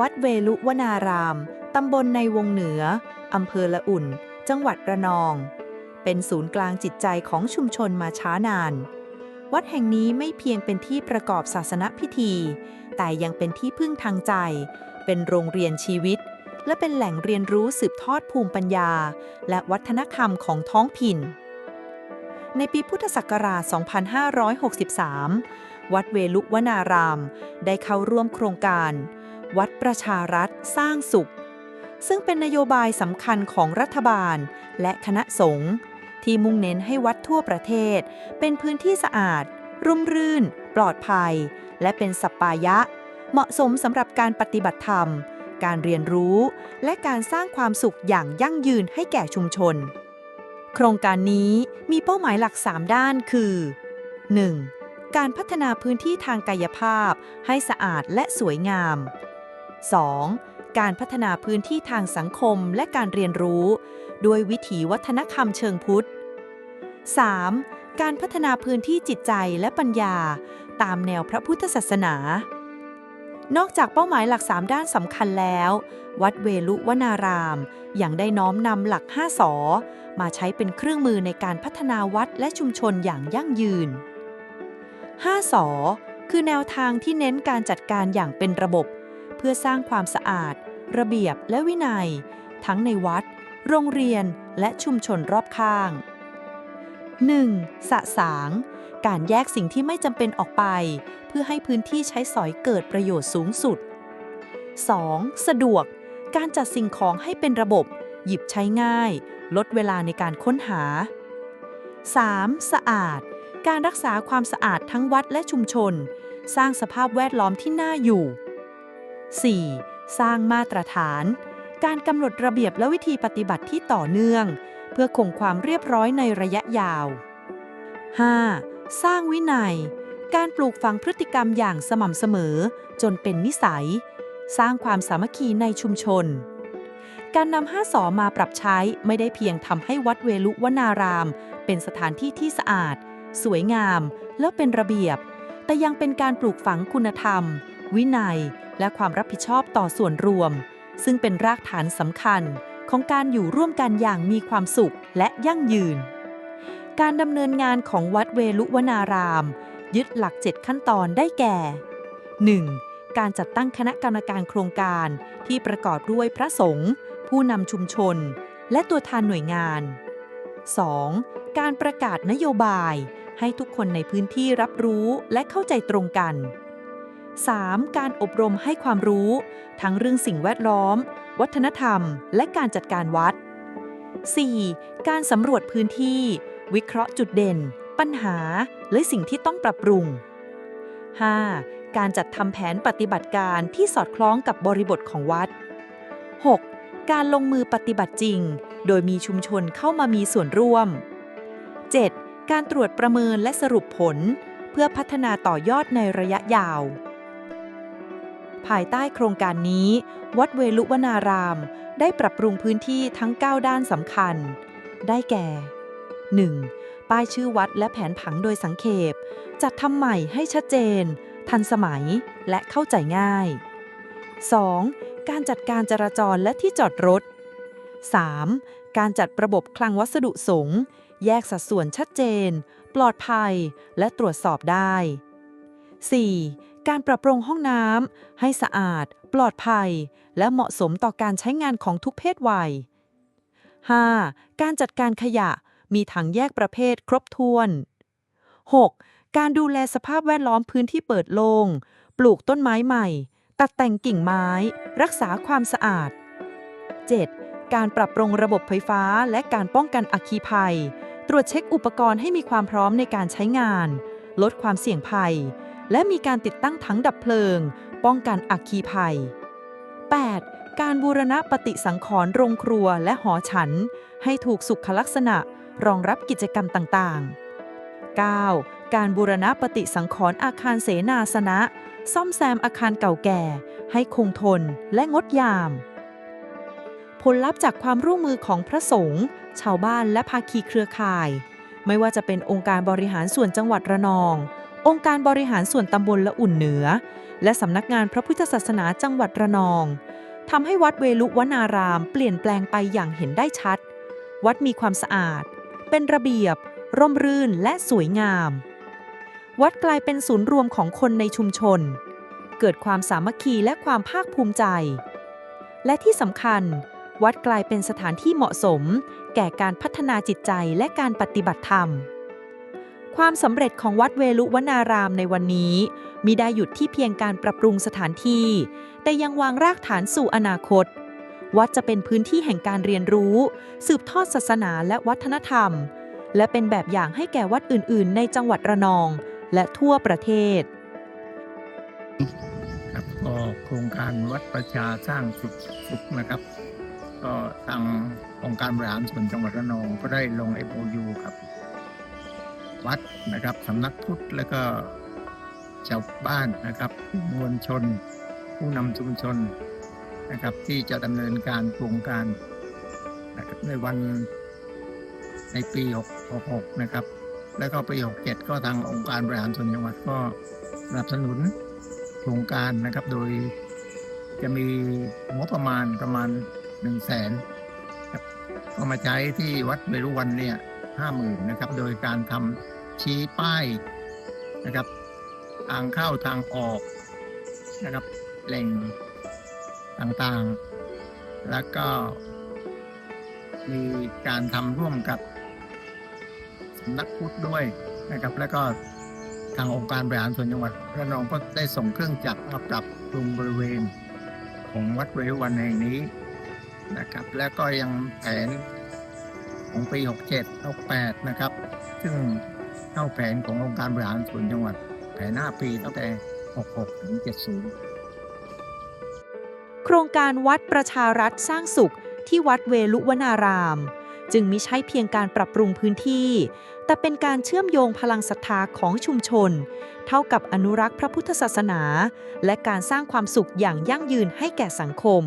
วัดเวลุวนาราม ตำบลในวงเหนือ อำเภอละอุ่น จังหวัดระนอง เป็นศูนย์กลางจิตใจของชุมชนมาช้านาน วัดแห่งนี้ไม่เพียงเป็นที่ประกอบศาสนพิธี แต่ยังเป็นที่พึ่งทางใจ เป็นโรงเรียนชีวิต และเป็นแหล่งเรียนรู้สืบทอดภูมิปัญญา และวัฒนธรรมของท้องถิ่น ในปีพุทธศักราช 2563 วัดเวลุวนาราม ได้เข้าร่วมโครงการ วัดประชารัฐสร้างสุข ซึ่งเป็นนโยบายสำคัญของรัฐบาล และคณะสงฆ์ที่มุ่งเน้นให้วัดทั่วประเทศ เป็นพื้นที่สะอาดร่มรื่น ปลอดภัย และเป็นสัปปายะ เหมาะสมสำหรับการปฏิบัติธรรม การเรียนรู้ และการสร้างความสุขอย่างยั่งยืนให้แก่ชุมชน โครงการนี้มีเป้าหมายหลัก 3 ด้านคือ 1. การพัฒนาพื้นที่ทางกายภาพให้สะอาดและสวยงาม 2. การพัฒนาพื้นที่ทางสังคมและการเรียนรู้ ด้วยวิถีวัฒนธรรมเชิงพุทธ 3. การพัฒนาพื้นที่จิตใจและปัญญา ตามแนวพระพุทธศาสนา นอกจากเป้าหมายหลัก 3 ด้านสำคัญแล้ว วัดเวลุวนารามยังได้น้อมนำหลัก 5สอมาใช้เป็นเครื่องมือในการพัฒนาวัดและชุมชนอย่างยั่งยืน 5สอคือแนวทางที่เน้นการจัดการอย่างเป็นระบบ เพื่อสร้างความสะอาด ระเบียบและวินัย ทั้งในวัด โรงเรียนและชุมชนรอบข้าง 1. สะสาง การแยกสิ่งที่ไม่จำเป็นออกไป เพื่อให้พื้นที่ใช้สอยเกิดประโยชน์สูงสุด 2. สะดวก การจัดสิ่งของให้เป็นระบบ หยิบใช้ง่าย ลดเวลาในการค้นหา 3. สะอาด การรักษาความสะอาดทั้งวัดและชุมชน สร้างสภาพแวดล้อมที่น่าอยู่ 4. สร้างมาตรฐาน การกำหนดระเบียบและวิธีปฏิบัติที่ต่อเนื่อง เพื่อคงความเรียบร้อยในระยะยาว 5. สร้างวินัย การปลูกฝังพฤติกรรมอย่างสม่ำเสมอ จนเป็นนิสัย สร้างความสามัคคีในชุมชน การนำห้าสอมาปรับใช้ไม่ได้เพียงทำให้วัดเวลุวนาราม เป็นสถานที่ที่สะอาด สวยงาม และเป็นระเบียบ แต่ยังเป็นการปลูกฝังคุณธรรม วินัย และความรับผิดชอบต่อส่วนรวม ซึ่งเป็นรากฐานสำคัญของการอยู่ร่วมกันอย่างมีความสุขและยั่งยืน การดำเนินงานของวัดเวลุวนาราม ยึดหลัก 7 ขั้นตอนได้แก่ 1. การจัดตั้งคณะกรรมการโครงการที่ประกอบด้วยพระสงฆ์ผู้นำชุมชน และตัวแทนหน่วยงาน 2. การประกาศนโยบายให้ทุกคนในพื้นที่รับรู้และเข้าใจตรงกัน 3. การอบรมให้ความรู้ ทั้งเรื่องสิ่งแวดล้อม วัฒนธรรม และการจัดการวัด 4. การสำรวจพื้นที่ วิเคราะห์จุดเด่น ปัญหา และสิ่งที่ต้องปรับปรุง 5. การจัดทำแผนปฏิบัติการที่สอดคล้องกับบริบทของวัด 6. การลงมือปฏิบัติจริง โดยมีชุมชนเข้ามามีส่วนร่วม 7. การตรวจประเมินและสรุปผล เพื่อพัฒนาต่อยอดในระยะยาว ภายใต้โครงการนี้ วัดเวลุวนาราม ได้ปรับปรุงพื้นที่ทั้ง 9 ด้านสำคัญ ได้แก่ 1. ป้ายชื่อวัดและแผนผังโดยสังเขป จัดทำใหม่ให้ชัดเจน ทันสมัยและเข้าใจง่าย 2. การจัดการจราจรและที่จอดรถ 3. การจัดระบบคลังวัสดุสงฆ์แยกสัดส่วนชัดเจน ปลอดภัย และตรวจสอบได้ 4. การปรับปรุงห้องน้ำให้สะอาด ปลอดภัย และเหมาะสมต่อการใช้งานของทุกเพศวัย 5. การจัดการขยะมีถังแยกประเภทครบถ้วน 6. การดูแลสภาพแวดล้อมพื้นที่เปิดโลง่งปลูกต้นไม้ใหม่ ตัดแต่งกิ่งไม้ รักษาความสะอาด 7. การปรับปรุงระบบไฟฟ้าและการป้องกันอัคคีภัย ตรวจเช็คอุปกรณ์ให้มีความพร้อมในการใช้งาน ลดความเสี่ยงภัย และมีการติดตั้งถังดับเพลิง ป้องกันอัคคีภัย 8. การบูรณะปฏิสังขรณ์โรงครัวและหอฉัน ให้ถูกสุขลักษณะรองรับกิจกรรมต่างๆ 9. การบูรณะปฏิสังขรณ์อาคารเสนาสนะ ซ่อมแซมอาคารเก่าแก่ ให้คงทนและงดยาม ผลลัพธ์จากความร่วมมือของพระสงฆ์ชาวบ้านและภาคีเครือข่าย ไม่ว่าจะเป็นองค์การบริหารส่วนจังหวัดระนอง องค์การบริหารส่วนตำบลละอุ่นเหนือ และสำนักงานพระพุทธศาสนาจังหวัดระนองทำให้วัดเวลุวนารามเปลี่ยนแปลงไปอย่างเห็นได้ชัด วัดมีความสะอาด เป็นระเบียบ ร่มรื่นและสวยงาม วัดกลายเป็นศูนย์รวมของคนในชุมชน เกิดความสามัคคีและความภาคภูมิใจ และที่สำคัญ วัดกลายเป็นสถานที่เหมาะสม แก่การพัฒนาจิตใจและการปฏิบัติธรรม ความสำเร็จของวัดเวลุวนารามในวันนี้มิได้หยุดที่เพียงการปรับปรุงสถานที่ แต่ยังวางรากฐานสู่อนาคต วัดจะเป็นพื้นที่แห่งการเรียนรู้ สืบทอดศาสนาและวัฒนธรรม และเป็นแบบอย่างให้แก่วัดอื่น ๆ ในจังหวัดระนอง และทั่วประเทศครับก็โครงการวัดประชาสร้างสุขสุขนะครับ ก็ทางองค์การบริหารส่วนจังหวัดระนองก็ได้ลง MOU ครับ วัดนะครับสำนักพุทธแล้วก็ชาวบ้านนะครับมวลชน ผู้นำชุมชนนะครับ ที่จะดำเนินการโครงการนะครับในวันในปี 66 นะครับ แล้วก็ปี67ก็ทางองค์การบริหารส่วนจังหวัดก็สนับสนุนโครงการนะครับ โดยจะมีงบประมาณประมาณหนึ่งแสนก็มาใช้ที่วัดเวรุวันเนี่ย ห้าหมื่นะครับ โดยการทำชี้ป้ายนะครับทางเข้าทางออกนะครับแหล่งต่างๆ แล้วก็มีการทำร่วมกับสำนักพุทธด้วยนะครับ แล้วก็ทางองค์การบริหารส่วนจังหวัดระนองก็ได้ส่งเครื่องจักรมาปรับปรุงบริเวณของวัดเวรวันแห่งนี้นะครับ และก็ยังแผน ของปี 67 68 นะครับ ซึ่งเข้าแผนขององค์การบริหารส่วนจังหวัด แผน5ปีตั้งแต่ 66 ถึง 70 โครงการวัดประชารัฐสร้างสุขที่วัดเวลุวนาราม จึงมิใช่เพียงการปรับปรุงพื้นที่ แต่เป็นการเชื่อมโยงพลังศรัทธาของชุมชน เท่ากับอนุรักษ์พระพุทธศาสนา และการสร้างความสุขอย่างยั่งยืนให้แก่สังคม